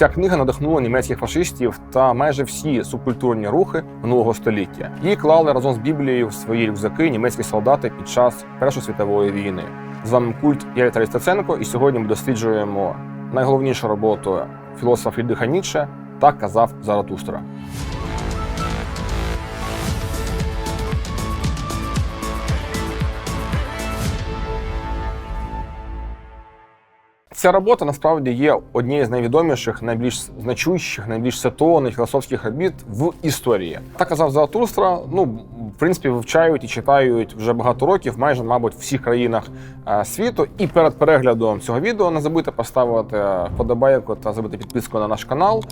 Ця книга надихнула німецьких фашистів та майже всі субкультурні рухи минулого століття. Її клали разом з Біблією в свої рюкзаки німецькі солдати під час Першої світової війни. З вами культ я Віталій Стаценко, і сьогодні ми досліджуємо найголовнішу роботу філософа Фрідриха Ніцше та казав Заратустра. Ця робота насправді є однією з найвідоміших, найбільш значущих, найбільш цитованих філософських робіт в історії. Так казав Заратустра. Ну в принципі, вивчають і читають вже багато років, майже, мабуть, в всіх країнах е, світу. І перед переглядом цього відео не забудьте поставити вподобайку та зробити підписку на наш канал.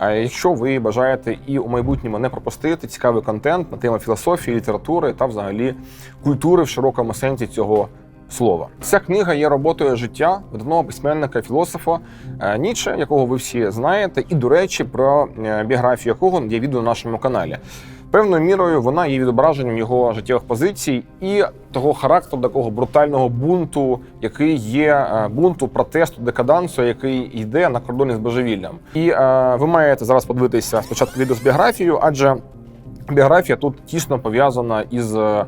Е, Якщо ви бажаєте і у майбутньому не пропустити цікавий контент на тему філософії, літератури та взагалі культури в широкому сенсі цього слова. Ця книга є роботою життя видатного письменника, філософа е, Ніче, якого ви всі знаєте, і, до речі, про е, біографію якого є відео на нашому каналі. Певною мірою вона є відображенням його життєвих позицій і того характеру такого брутального бунту, який є е, бунту протесту декадансу, який йде на кордоні з божевіллям. І е, ви маєте зараз подивитися спочатку відео з біографією, адже біографія тут тісно пов'язана із е,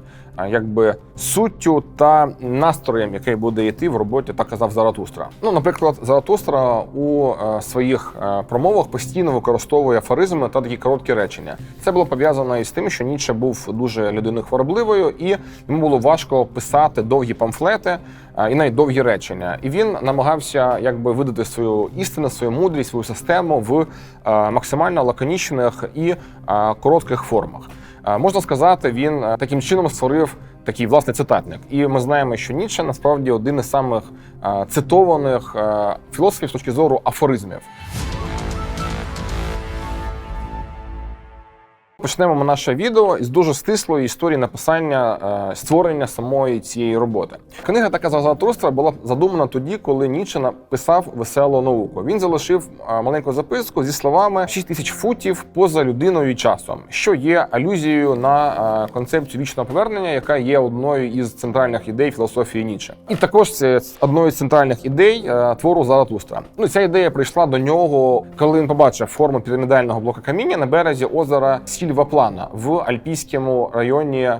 якби суттю та настроєм, який буде йти в роботі, так казав Заратустра. Ну, наприклад, Заратустра у е, своїх е, промовах постійно використовує афоризми та такі короткі речення. Це було пов'язано із тим, що Ніцше був дуже людиною хворобливою, і йому було важко писати довгі памфлети і навіть довгі речення. І він намагався якби видати свою істину, свою мудрість, свою систему в е, максимально лаконічних і е, коротких формах. Е, Можна сказати, він е, таким чином створив такий власний цитатник. І ми знаємо, що Ніцше насправді один із самих е, цитованих е, філософів з точки зору афоризмів. Почнемо ми наше відео із дуже стислої історії написання е, створення самої цієї роботи. Книга така за була задумана тоді, коли Ніцше написав веселу науку. Він залишив е, маленьку записку зі словами «6 тисяч футів поза людиною і часом, що є алюзією на е, концепцію вічного повернення, яка є одною із центральних ідей філософії Ніцше. І також це одною з центральних ідей твору Заратустра. Ну ця ідея прийшла до нього, коли він побачив форму пірамідального блока каміння на березі озера Сільваплана в альпійському районі.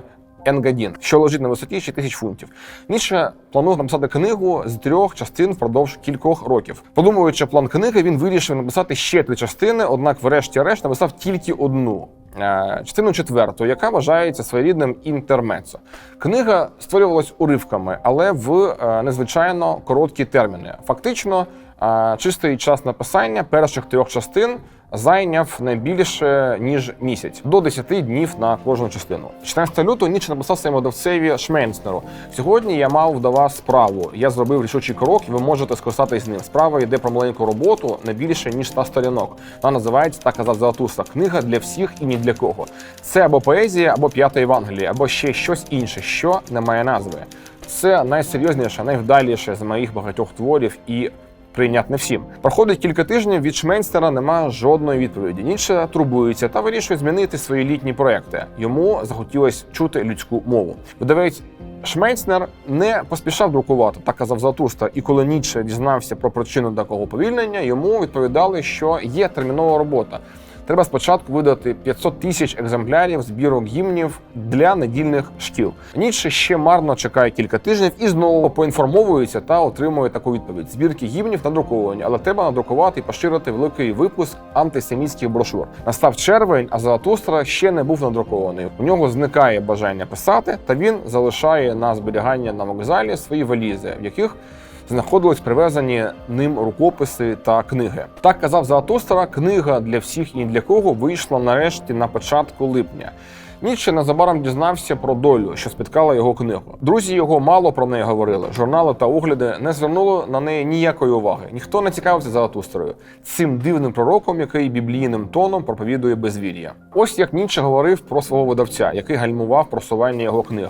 Енгадін, що лежить на висоті 6 тисяч фунтів. Ніше планує написати книгу з трьох частин впродовж кількох років. Подумуючи план книги, він вирішив написати ще три частини, однак, врешті-решт, написав тільки одну. е, Частину четверту, яка вважається своєрідним інтермецо. Книга створювалась уривками, але в е, незвичайно короткі терміни. Фактично, е, чистий час написання перших трьох частин зайняв не більше ніж місяць до 10 днів на кожну частину. 14 лютого ніч написав своєму давцеві Шменснеру. Сьогодні я мав до вас справу. Я зробив рішучий крок, і ви можете скористатися ним. Справа йде про маленьку роботу не більше ніж 100 сторінок. Вона називається так казав Заратустра. Книга для всіх і ні для кого. Це або поезія, або п'ята Євангелія, або ще щось інше, що не має назви. Це найсерйозніше, найвдаліше з моїх багатьох творів і прийнятне всім. Проходить кілька тижнів від Шменстера немає жодної відповіді. Ніцше турбується та вирішує змінити свої літні проекти. Йому захотілося чути людську мову. Видавець Шмейцнер не поспішав друкувати, так казав Затуста. І коли Ніцше дізнався про причину такого повільнення, йому відповідали, що є термінова робота. Треба спочатку видати 500 тисяч екземплярів збірок гімнів для недільних шкіл. Ніцше ще марно чекає кілька тижнів і знову поінформовується та отримує таку відповідь: збірки гімнів надруковані, але треба надрукувати і поширити великий випуск антисемітських брошур. Настав червень, а Заратустра ще не був надрукований. У нього зникає бажання писати, та він залишає на зберігання на вокзалі свої валізи, в яких знаходились привезені ним рукописи та книги. Так казав Заратустра, книга для всіх і для кого вийшла нарешті на початку липня. Ніцше незабаром дізнався про долю, що спіткала його книгу. Друзі його мало про неї говорили. Журнали та огляди не звернули на неї ніякої уваги. Ніхто не цікавився Заратустрою, цим дивним пророком, який біблійним тоном проповідує безвір'я. Ось як Ніцше говорив про свого видавця, який гальмував просування його книг.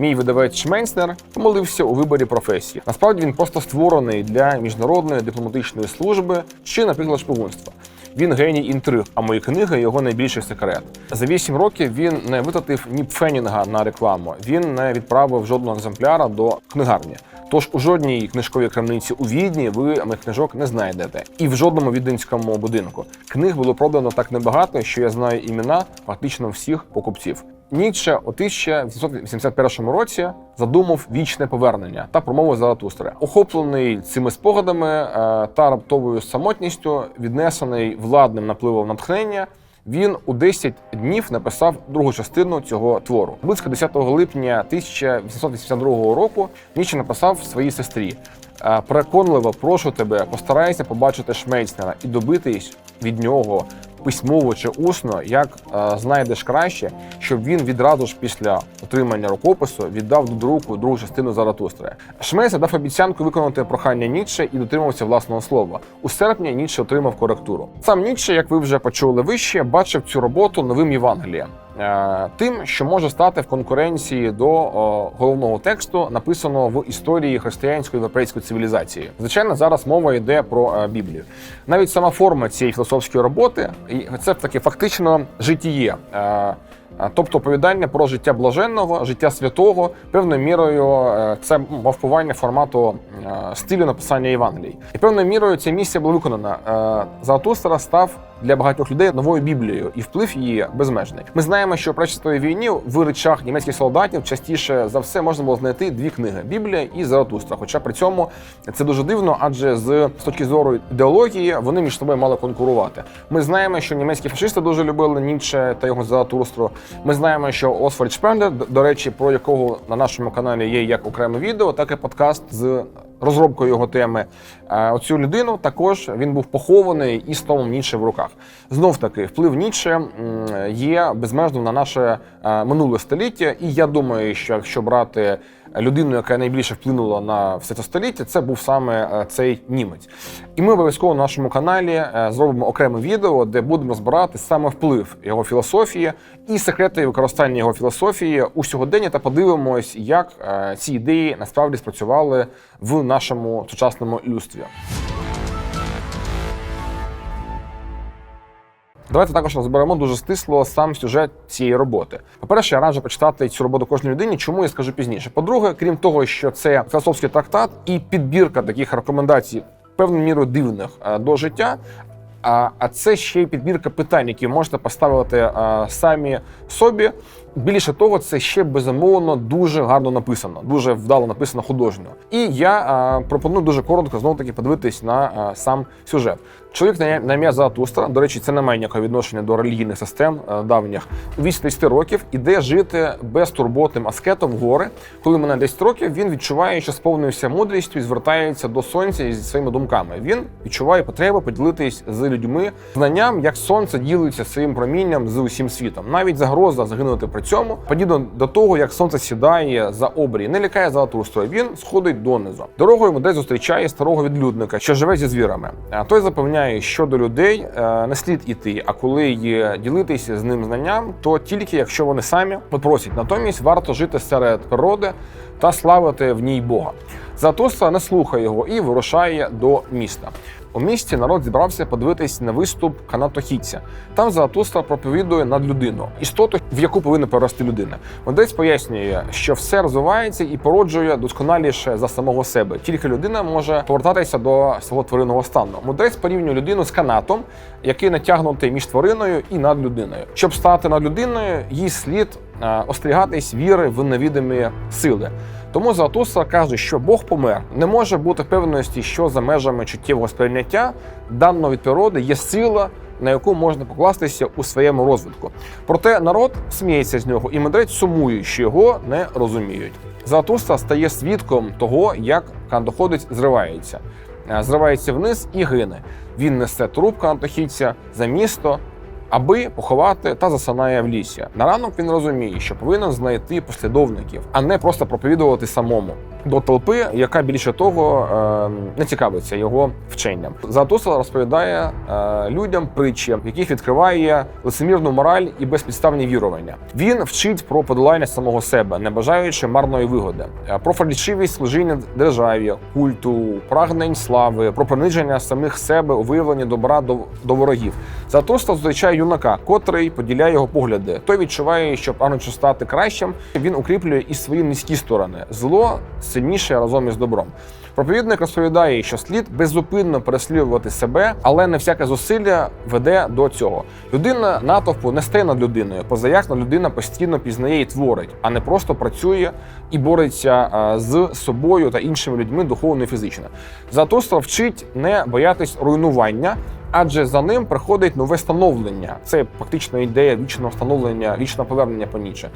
Мій видавець Шменснер помилився у виборі професії. Насправді він просто створений для міжнародної дипломатичної служби чи, наприклад, шпигунства. Він геній інтриг, а мої книги його найбільший секрет. За вісім років він не витратив ні пфенінга на рекламу. Він не відправив жодного екземпляра до книгарні. Тож у жодній книжковій крамниці у Відні ви моїх книжок не знайдете. І в жодному віденському будинку. Книг було продано так небагато, що я знаю імена практично всіх покупців. Ніцше у 1881 році задумав вічне повернення та промову Заратустри. Охоплений цими спогадами е, та раптовою самотністю, віднесений владним напливом натхнення. Він у 10 днів написав другу частину цього твору. Близько 10 липня 1882 року Ніцше написав своїй сестрі: «Е, переконливо прошу тебе, постарайся побачити Шмейцнера і добитись від нього письмово чи усно, як е, знайдеш краще, щоб він відразу ж після отримання рукопису віддав до друку другу частину Заратустри. Шмейс дав обіцянку виконати прохання Ніцше і дотримався власного слова. У серпні Ніцше отримав коректуру. Сам Ніцше, як ви вже почули вище, бачив цю роботу новим Євангелієм. Е, Тим, що може стати в конкуренції до головного тексту, написаного в історії християнської європейської цивілізації. Звичайно, зараз мова йде про е, Біблію. Навіть сама форма цієї філософської роботи це таке фактично житіє. Е, Тобто оповідання про життя блаженного, життя святого, певною мірою це мавпування формату стилю написання Євангелій. І певною мірою ця місія була виконана. Заратустра став для багатьох людей новою біблією, і вплив її безмежний. Ми знаємо, що при війні в речах німецьких солдатів частіше за все можна було знайти дві книги Біблія і Заратустра. Хоча при цьому це дуже дивно, адже з, точки зору ідеології вони між собою мали конкурувати. Ми знаємо, що німецькі фашисти дуже любили Ніцше та його Заратустру. Ми знаємо, що Освальд Шпендер, до речі, про якого на нашому каналі є як окреме відео, так і подкаст з розробкою його теми. Е, Оцю людину також він був похований із томом Ніче в руках. Знов таки, вплив Ніче є безмежно на наше е, минуле століття, і я думаю, що якщо брати людину, яка найбільше вплинула на все це століття, це був саме е, цей німець. І ми обов'язково на нашому каналі е, зробимо окреме відео, де будемо збирати саме вплив його філософії і секрети використання його філософії у сьогоденні та подивимось, як е, ці ідеї насправді спрацювали в нашому сучасному люстрі. Давайте також розберемо дуже стисло сам сюжет цієї роботи. По-перше, я раджу почитати цю роботу кожній людині, чому я скажу пізніше. По-друге, крім того, що це філософський трактат і підбірка таких рекомендацій, певною мірою дивних е, до життя. А, це ще й підбірка питань, які можете поставити самі собі. Більше того, це ще безумовно дуже гарно написано, дуже вдало написано художньо. І я а, пропоную дуже коротко знову таки подивитись на а, сам сюжет. Чоловік на ім'я Заратустра, до речі, це не має ніякого відношення до релігійних систем давніх. У 80 років іде жити безтурботним аскетом в гори. Коли мене 10 років, він відчуває, що сповнився мудрістю і звертається до сонця зі своїми думками. Він відчуває потребу поділитись з людьми знанням, як сонце ділиться своїм промінням з усім світом. Навіть загроза загинути при цьому, подібно до того, як сонце сідає за обрій, не лякає Заратустрою, він сходить донизу. Дорогою мудрець зустрічає старого відлюдника, що живе зі звірами. Той запевняє, що до людей е, не слід іти. А коли є ділитися з ним знанням, то тільки якщо вони самі попросять. Натомість варто жити серед природи та славити в ній Бога. Заратустра не слухає його і вирушає до міста. У місті народ зібрався подивитись на виступ канатохідця. Там Заратустра проповідує над людину, істоту, в яку повинна перерости людина. Мудрець пояснює, що все розвивається і породжує досконаліше за самого себе. Тільки людина може повертатися до свого тваринного стану. Мудрець порівнює людину з канатом, який натягнутий між твариною і над людиною. Щоб стати над людиною, їй слід е, остерігатись віри в невідомі сили. Тому Заратустра каже, що Бог помер. Не може бути впевненості, що за межами чуттєвого сприйняття даного від природи є сила, на яку можна покластися у своєму розвитку. Проте народ сміється з нього, і мудрець сумує, що його не розуміють. Заратустра стає свідком того, як кандоходець зривається. Е, Зривається вниз і гине. Він несе труп кантохідця за місто, аби поховати та засинає в лісі. На ранок він розуміє, що повинен знайти послідовників, а не просто проповідувати самому до толпи, яка більше того е, не цікавиться його вченням. Заратустра розповідає е, людям притчі, в яких відкриває лицемірну мораль і безпідставні вірування. Він вчить про подолання самого себе, не бажаючи марної вигоди, е, про фальшивість служіння державі, культу, прагнень слави, про приниження самих себе у виявленні добра до, до ворогів. Заратустра зустрічає юнака, котрий поділяє його погляди. Той відчуває, що прагнучи стати кращим, він укріплює і свої низькі сторони. Зло сильніше разом із добром. Проповідник розповідає, що слід беззупинно переслідувати себе, але не всяке зусилля веде до цього. Людина натовпу не стає над людиною, позаяк людина постійно пізнає і творить, а не просто працює і бореться з собою та іншими людьми духовно і фізично. Заратустра вчить не боятись руйнування. Адже за ним приходить нове становлення. Це фактично ідея вічного становлення, вічного повернення по Ніче.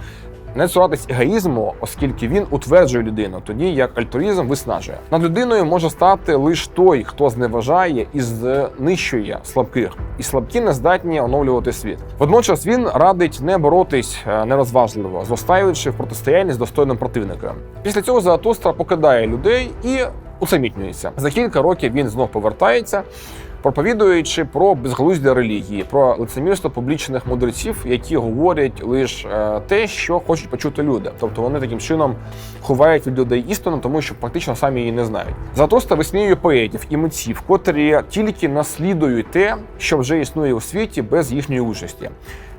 Не цуратись егоїзму, оскільки він утверджує людину, тоді як альтруїзм виснажує. Над людиною може стати лише той, хто зневажає і знищує слабких, і слабкі не здатні оновлювати світ. Водночас він радить не боротись е, нерозважливо, зростаючи в протистоянні з достойним противником. Після цього Заратустра покидає людей і усамітнюється. За кілька років він знов повертається проповідуючи про безглуздя релігії, про лицемірство публічних мудреців, які говорять лише е, те, що хочуть почути люди. Тобто вони таким чином ховають від людей істину, тому що фактично самі її не знають. Затоста висміює поетів і митців, котрі тільки наслідують те, що вже існує у світі без їхньої участі.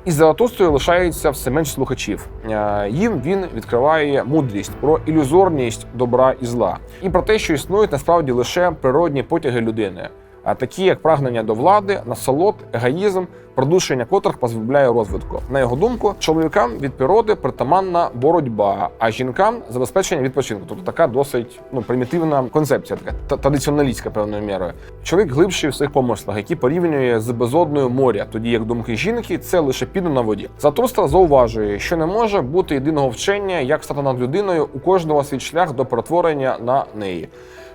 І Заратустрою лишається все менш слухачів. Е, Їм він відкриває мудрість про ілюзорність добра і зла, і про те, що існують насправді лише природні потяги людини такі як прагнення до влади, насолод, егоїзм, продушення котрих позбавляє розвитку. На його думку, чоловікам від природи притаманна боротьба, а жінкам забезпечення відпочинку. Тобто така досить ну примітивна концепція, така традиціоналістська певною мірою. Чоловік глибший в своїх помислах, які порівнює з безодною моря, тоді як думки жінки це лише піду на воді. Затруста зауважує, що не може бути єдиного вчення, як стати над людиною у кожного свій шлях до перетворення на неї.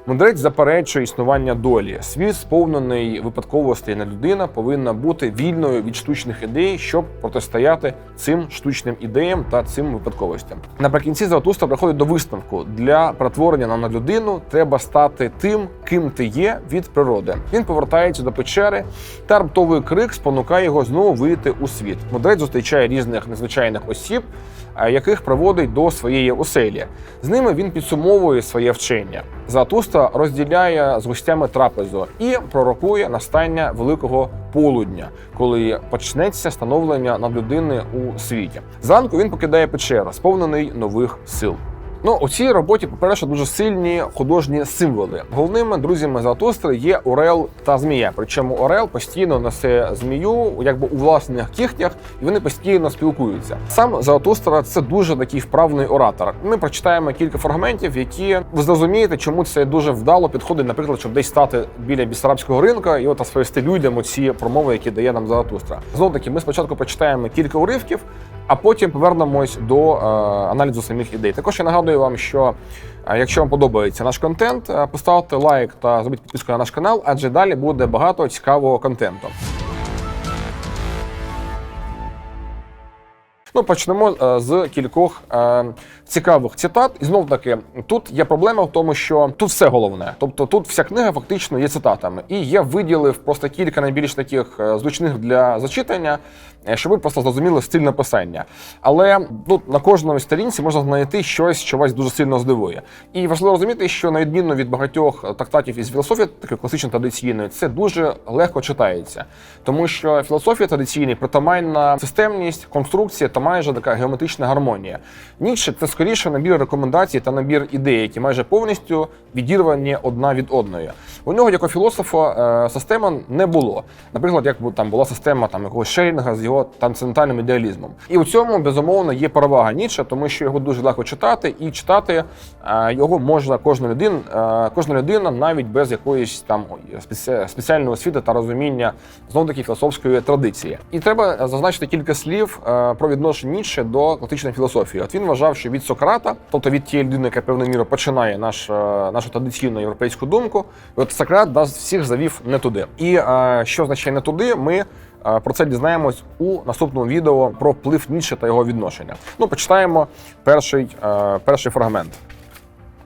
Мудрець заперечує існування долі. Світ, сповнений випадковостей на людина, повинна бути вільною від штучних ідей, щоб протистояти цим штучним ідеям та цим випадковостям. Наприкінці Заратустра приходить до висновку: для перетворення на людину треба стати тим, ким ти є від природи. Він повертається до печери, та раптовий крик спонукає його знову вийти у світ. Мудрець зустрічає різних незвичайних осіб, яких приводить до своєї оселі. З ними він підсумовує своє вчення. Заратустра розділяє з гостями трапезу і пророкує настання великого полудня, коли почнеться становлення над людини у світі. Зранку він покидає печеру, сповнений нових сил. Ну, у цій роботі, по-перше, дуже сильні художні символи. Головними друзями Заратустри є Орел та Змія. Причому Орел постійно несе змію, якби у власних кігтях, і вони постійно спілкуються. Сам Заратустра це дуже такий вправний оратор. Ми прочитаємо кілька фрагментів, які ви зрозумієте, чому це дуже вдало підходить, наприклад, щоб десь стати біля бісарабського ринка і от розповісти людям оці промови, які дає нам Заратустра. Знову таки, ми спочатку прочитаємо кілька уривків, а потім повернемось до е, аналізу самих ідей. Також я нагадую вам, що е, якщо вам подобається наш контент, е, поставте лайк та зробіть підписку на наш канал, адже далі буде багато цікавого контенту. Ну, почнемо з кількох цікавих цитат. І знов таки, тут є проблема в тому, що тут все головне. Тобто тут вся книга фактично є цитатами. І я виділив просто кілька найбільш таких е, зручних для зачитання, е, щоб ви просто зрозуміли стиль написання. Але ну, на кожній сторінці можна знайти щось, що вас дуже сильно здивує. І важливо розуміти, що на відміну від багатьох трактатів із філософії, такої класично традиційної, це дуже легко читається. Тому що філософія традиційна притаманна системність, конструкція та майже така геометрична гармонія. Ніше це скоріше набір рекомендацій та набір ідей, які майже повністю відірвані одна від одної. У нього, як у філософа, е, система не було. Наприклад, як там була система там якогось Шерінга з його трансцендентальним ідеалізмом. І у цьому безумовно є перевага Ніцше, тому що його дуже легко читати, і читати е, його можна кожна людина, е, кожна людина навіть без якоїсь там спеціальної освіти та розуміння знову таки філософської традиції. І треба зазначити кілька слів про відношення Ніцше до класичної філософії. От він вважав, що від Сократа, тобто від тієї людини, яка певною мірою починає наш, е, нашу традиційну європейську думку, от Сократ нас всіх завів не туди. І е, що означає не туди, ми. е, Про це дізнаємось у наступному відео про вплив Ніцше та його відношення. Ну, почитаємо перший, е, перший фрагмент.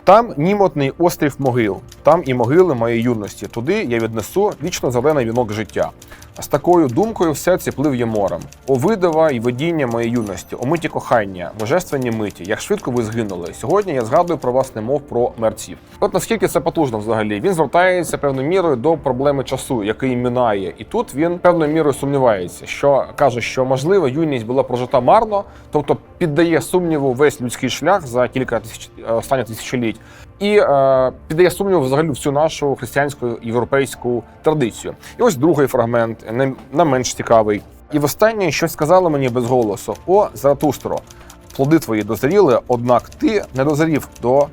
Там німотний острів могил, там і могили моєї юності. Туди я віднесу вічно зелений вінок життя. З такою думкою в серці плив я морем. О видива і водіння моєї юності, о миті кохання, божественні миті, як швидко ви згинули. Сьогодні я згадую про вас, немов про мерців. От наскільки це потужно взагалі. Він звертається певною мірою до проблеми часу, який минає. І тут він певною мірою сумнівається, що каже, що можливо юність була прожита марно, тобто піддає сумніву весь людський шлях за кілька тисяч е, останніх тисячоліть. І е, піддає сумніву взагалі всю нашу християнську європейську традицію. І ось другий фрагмент, не, не менш цікавий. І востаннє щось сказало мені без голосу: О, Заратустро, плоди твої дозріли, однак ти не дозрів до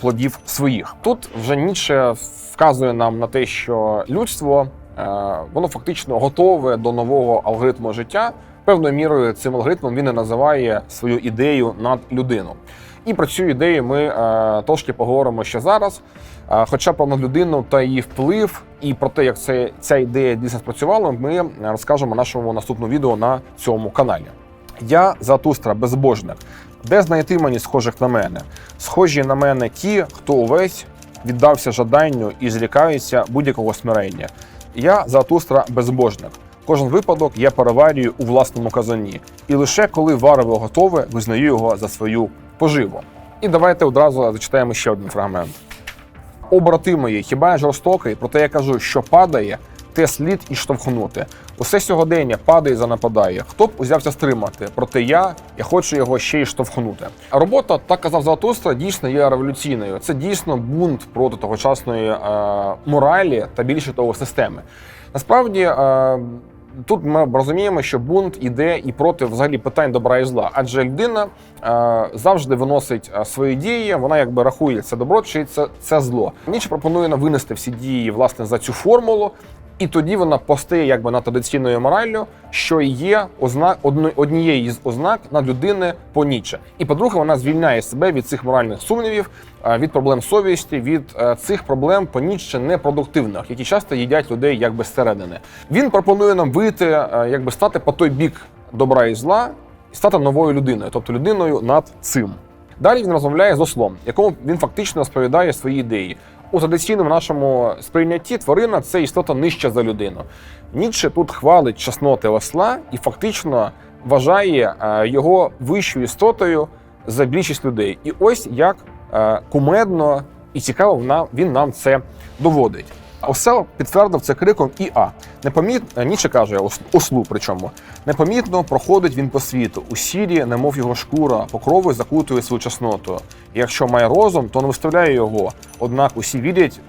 плодів своїх. Тут вже Ніцше вказує нам на те, що людство е, воно фактично готове до нового алгоритму життя. Певною мірою цим алгоритмом він і називає свою ідею над людину. І про цю ідею ми е, трошки поговоримо ще зараз. Е, хоча про людину та її вплив, і про те, як це, ця ідея дійсно спрацювала, ми розкажемо нашому наступному відео на цьому каналі. Я Затустра, безбожник. Де знайти мені схожих на мене? Схожі на мене ті, хто увесь віддався жаданню і злякаються будь-якого смирення. Я Затустра безбожник. Кожен випадок я переварюю у власному казані, і лише коли варево готове, визнаю його за свою поживу. І давайте одразу зачитаємо ще один фрагмент. О, брати мої, хіба я жорстокий, проте я кажу, що падає, те слід і штовхнути. Усе сьогодення падає і занападає. Хто б узявся стримати? Проте я, я хочу його ще й штовхнути. А робота, так казав Заратустра, дійсно є революційною. Це дійсно бунт проти тогочасної е, моралі та більше того системи. Насправді. Е, Тут ми розуміємо, що бунт іде і проти взагалі питань добра і зла, адже людина е, завжди виносить е, свої дії, вона якби рахує це добро чи це, це зло. Ніч пропонує винести всі дії власне за цю формулу, і тоді вона постає якби над традиційною мораллю, що є ознак однією з ознак над людини по Ніче. І по-друге, вона звільняє себе від цих моральних сумнівів, е, від проблем совісті, від е, цих проблем по Ніче непродуктивних, які часто їдять людей якби зсередини. Він пропонує нам вийти, е, якби стати по той бік добра і зла, і стати новою людиною, тобто людиною над цим. Далі він розмовляє з ослом, якому він фактично розповідає свої ідеї. У традиційному нашому сприйнятті тварина це істота нижча за людину. Ніцше тут хвалить чесноти осла і фактично вважає е, його вищою істотою за більшість людей. І ось як е, кумедно і цікаво він нам це доводить. Осел підтвердив це криком Іа. Непомітно Ніче каже ос- ослу, причому непомітно проходить він по світу. У сірі, немов його шкура, покрови закутує свою чесноту. Якщо має розум, то не виставляє його. Однак усі вірять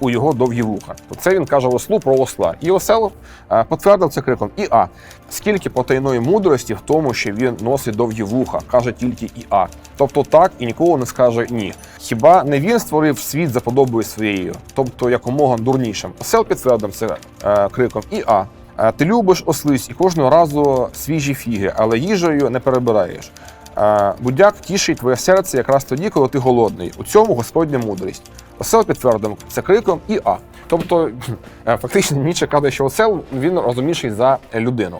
у його довгі вуха. Це він каже ослу про осла. І осел е, підтвердив це криком Іа. Скільки потайної мудрості в тому, що він носить довгі вуха, каже тільки Іа. Тобто так і ніколи не скаже ні. Хіба не він створив світ за подобою своєю, тобто якомога дурнішим. Осел підтвердив це е, криком Іа. Е, Ти любиш ослиць і кожного разу свіжі фіги, але їжею не перебираєш. Будяк тішить твоє серце якраз тоді, коли ти голодний. У цьому Господня мудрість. Осел підтвердив це криком і а. Тобто, е, фактично, Ніче каже, що осел він розумніший за людину.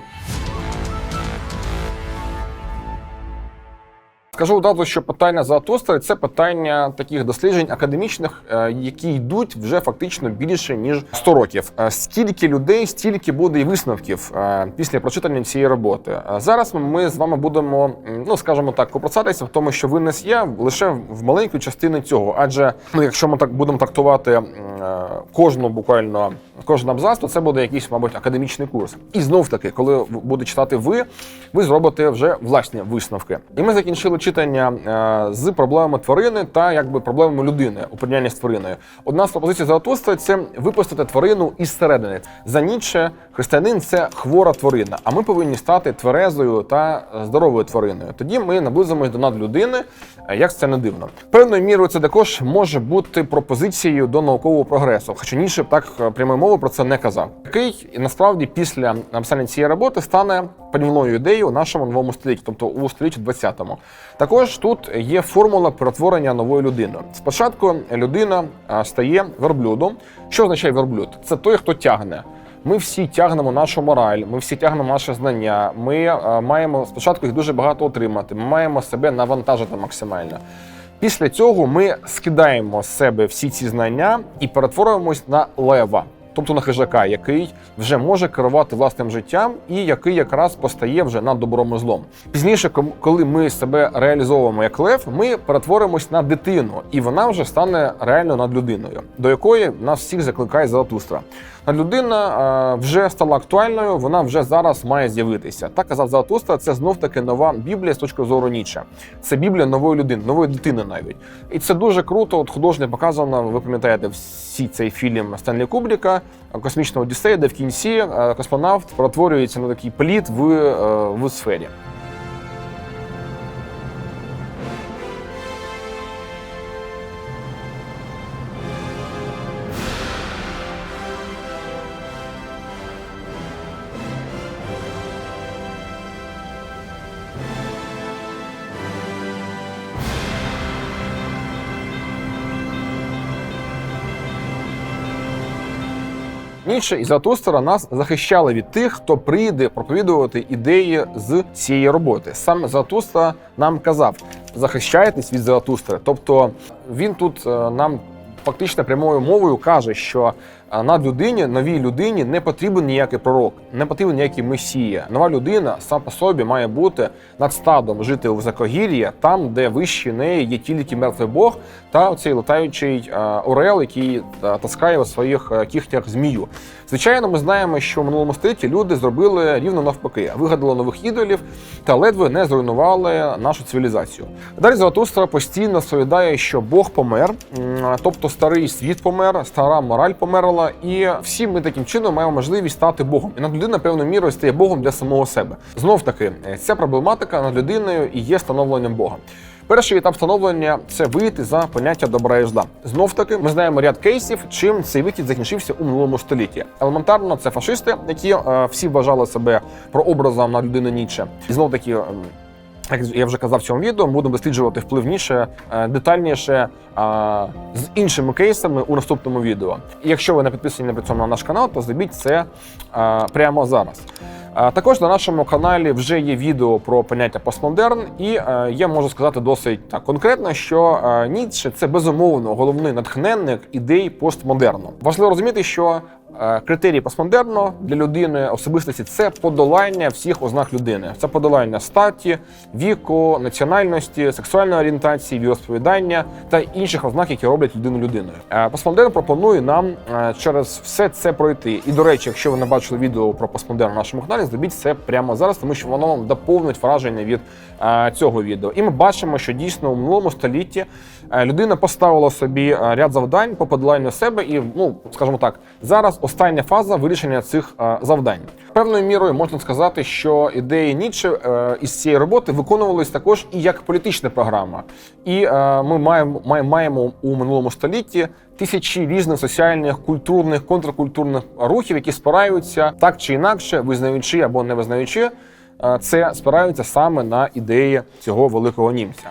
Скажу одразу, що питання Заратустри – це питання таких досліджень академічних, е, які йдуть вже фактично більше ніж 100 років. Е, Стільки людей, стільки буде і висновків е, після прочитання цієї роботи. Зараз ми з вами будемо, ну скажімо так, копроцатися в тому, що винес є лише в маленьку частину цього. Адже ну, якщо ми так будемо трактувати кожну буквально кожен абзац, то це буде якийсь, мабуть, академічний курс. І знов таки, коли буде читати ви, ви зробите вже власні висновки. І ми закінчили читання е, з проблемами тварини та якби проблемами людини у порівнянні з твариною. Одна з пропозицій Заратустри – це випустити тварину із середини. За Ніцше християнин це хвора тварина, а ми повинні стати тверезою та е, здоровою твариною. Тоді ми наблизимось до надлюдини, е, як це не дивно. Певною мірою це також може бути пропозицією до наукового прогресу. Хоча Ніцше так е, прямою про це не казав. Який насправді після написання цієї роботи стане панівною ідеєю у нашому новому столітті, тобто у столітті 20-му. Також тут є формула перетворення нової людини. Спочатку людина стає верблюдом. Що означає верблюд? Це той, хто тягне. Ми всі тягнемо нашу мораль, ми всі тягнемо наше знання. Ми маємо спочатку їх дуже багато отримати. Ми маємо себе навантажити максимально. Після цього ми скидаємо з себе всі ці знання і перетворюємось на лева, тобто на хижака, який вже може керувати власним життям і який якраз постає вже над добром і злом. Пізніше, коли ми себе реалізовуємо як лев, ми перетворимось на дитину, і вона вже стане реально над людиною, до якої нас всіх закликає Заратустра. Надлюдина е, вже стала актуальною, вона вже зараз має з'явитися. Так казав Заратустра, це знов таки нова Біблія з точки зору Ніче. Це Біблія нової людини, нової дитини навіть. І це дуже круто. От художник показано. Ви пам'ятаєте всі цей фільм Стенлі Кубріка, Космічна Одіссея, де в кінці е, космонавт перетворюється на такий плід в, е, в сфері. Ніцше і Заратустра нас захищали від тих, хто прийде проповідувати ідеї з цієї роботи. Саме Заратустра нам казав: захищайтесь від Заратустри. Тобто він тут е, нам фактично прямою мовою каже, що над людині, новій людині не потрібен ніякий пророк, не потрібен ніякий месія. Нова людина сам по собі має бути над стадом жити у високогір'ї, там, де вище неї є тільки мертвий Бог та оцей летаючий орел, який таскає у своїх кігтях змію. Звичайно, ми знаємо, що в минулому столітті люди зробили рівно навпаки, вигадали нових ідолів та ледве не зруйнували нашу цивілізацію. Далі Заратустра постійно розповідає, що Бог помер, тобто старий світ помер, стара мораль померла, і всі ми таким чином маємо можливість стати Богом. І над людина певною мірою стає Богом для самого себе. Знов таки, е, ця проблематика над людиною і є становленням Бога. Перший етап становлення це вийти за поняття добра і зла. Знов таки, ми знаємо ряд кейсів, чим цей вихід закінчився у минулому столітті. Елементарно, це фашисти, які е, всі вважали себе прообразом на людини Ніче. І знов таки. Як я вже казав в цьому відео, будемо досліджувати впливніше, е, детальніше е, з іншими кейсами у наступному відео. Якщо ви не підписані при цьому на наш канал, то зробіть це е, прямо зараз. Також на нашому каналі вже є відео про поняття постмодерн, і я можу сказати досить так конкретно, що Ніцше це безумовно головний натхненник ідей постмодерну. Важливо розуміти, що е, критерії постмодерну для людини особистості це подолання всіх ознак людини. Це подолання статі, віку, національності, сексуальної орієнтації, віросповідання та інших ознак, які роблять людину людиною. Е, Постмодерн пропонує нам е, через все це пройти. І до речі, якщо ви не бачили відео про постмодерн на нашому каналі, зробіть це прямо зараз, тому що воно вам доповнить враження від цього відео. І ми бачимо, що дійсно у минулому столітті людина поставила собі ряд завдань по подоланню себе, і ну скажімо так, зараз остання фаза вирішення цих е, завдань. Певною мірою можна сказати, що ідеї Ніцше е, із цієї роботи виконувались також і як політична програма. І е, ми маємо, маємо у минулому столітті тисячі різних соціальних, культурних, контркультурних рухів, які спираються так чи інакше, визнаючи або не визнаючи, це спираються саме на ідеї цього великого німця.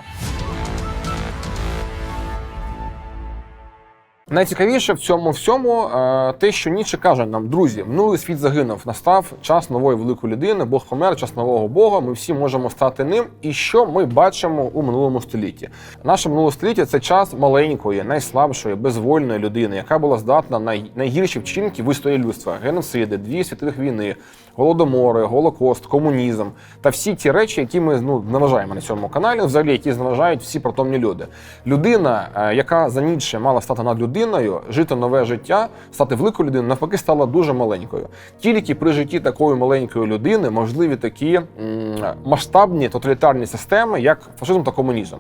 Найцікавіше в цьому всьому е, те, що Ніцше каже нам, друзі, минулий світ загинув, настав час нової великої людини, Бог помер, час нового Бога. Ми всі можемо стати ним. І що ми бачимо у минулому столітті? Наше минуле століття це час маленької, найслабшої, безвольної людини, яка була здатна на найгірші вчинки в історії людства: геноциди, дві світових війни, голодомори, голокост, комунізм та всі ті речі, які ми ну зневажаємо на цьому каналі, взагалі які зневажають всі протомні люди. Людина, е, яка за Ніцше мала стати над людиною, жити нове життя, стати великою людиною, навпаки, стала дуже маленькою. Тільки при житті такої маленької людини можливі такі масштабні тоталітарні системи, як фашизм та комунізм.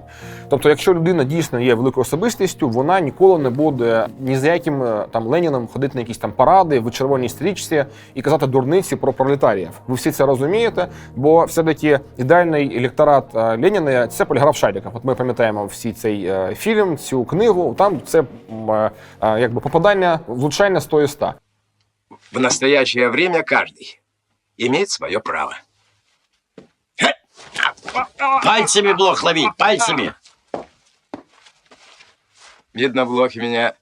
Тобто, якщо людина дійсно є великою особистістю, вона ніколи не буде ні за яким е, там Леніном ходити на якісь там паради в червоній стрічці і казати дурниці про пролетаріїв. Ви всі це розумієте, бо все-таки ідеальний електорат е, Леніна це поліграф Шаріков. От ми пам'ятаємо всі цей е, фільм, цю книгу. Там це е, якби попадання влучання 100 і 100. В настоящее время каждый имеет свое право. Пальцами блох лови, пальцами. Видно, блохи меня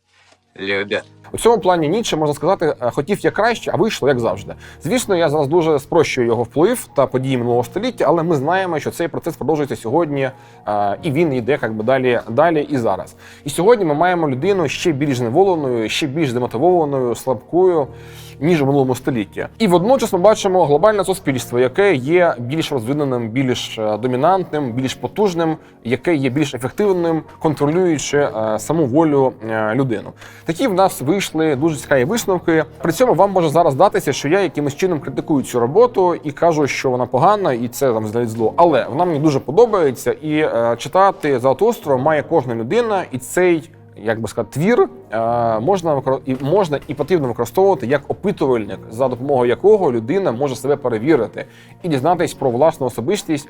любят. У цьому плані Ніче, можна сказати, е, хотів як краще, а вийшло як завжди. Звісно, я зараз дуже спрощую його вплив та події минулого століття, але ми знаємо, що цей процес продовжується сьогодні, е, і він йде як би далі, далі і зараз. І сьогодні ми маємо людину ще більш зневоленою, ще більш демотивованою, слабкою. Ніж у минулому столітті, і водночас ми бачимо глобальне суспільство, яке є більш розвиненим, більш е, домінантним, більш потужним, яке є більш ефективним, контролюючи е, саму волю е, людину. Такі в нас вийшли дуже цікаві висновки. При цьому вам може зараз здатися, що я якимось чином критикую цю роботу і кажу, що вона погана, і це там здають зло. Але вона мені дуже подобається, і читати Золотоостров має кожна людина, і цей. Як би сказати, твір е, можна і можна і потрібно використовувати як опитувальник, за допомогою якого людина може себе перевірити і дізнатись про власну особистість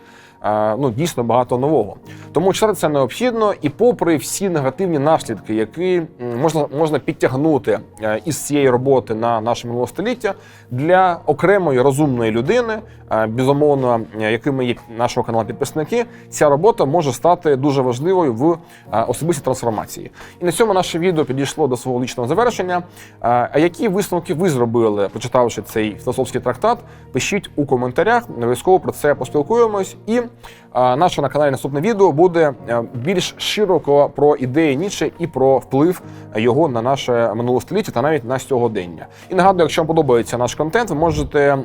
ну дійсно багато нового. Тому читати це необхідно, і попри всі негативні наслідки, які можна можна підтягнути е, із цієї роботи на наше минуле століття для окремої розумної людини, е, безумовно, е, якими є нашого каналу підписники, ця робота може стати дуже важливою в особистій трансформації. І на цьому наше відео підійшло до свого лічного завершення. А які висновки ви зробили, прочитавши цей філософський трактат? Пишіть у коментарях. Обов'язково про це поспілкуємось. І наше на каналі наступне відео буде е, більш широко про ідеї Ніцше і про вплив його на наше минуле століття та навіть на сьогодення. І нагадую, якщо вам подобається наш контент, ви можете е,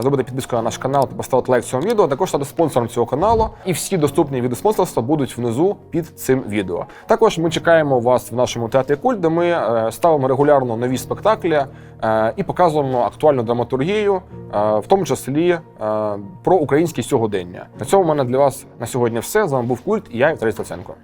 зробити підписку на наш канал та поставити лайк цьому відео. Також стати спонсором цього каналу. І всі доступні види спонсорства будуть внизу під цим відео. Також ми чекаємо вас в нашому театрі культ, де ми е, ставимо регулярно нові спектаклі і показуємо актуальну драматургію, е, в тому числі е, про українське сьогодення. На цьому в мене для вас на сьогодні все. З вами був культ і я Віталій Стаценко.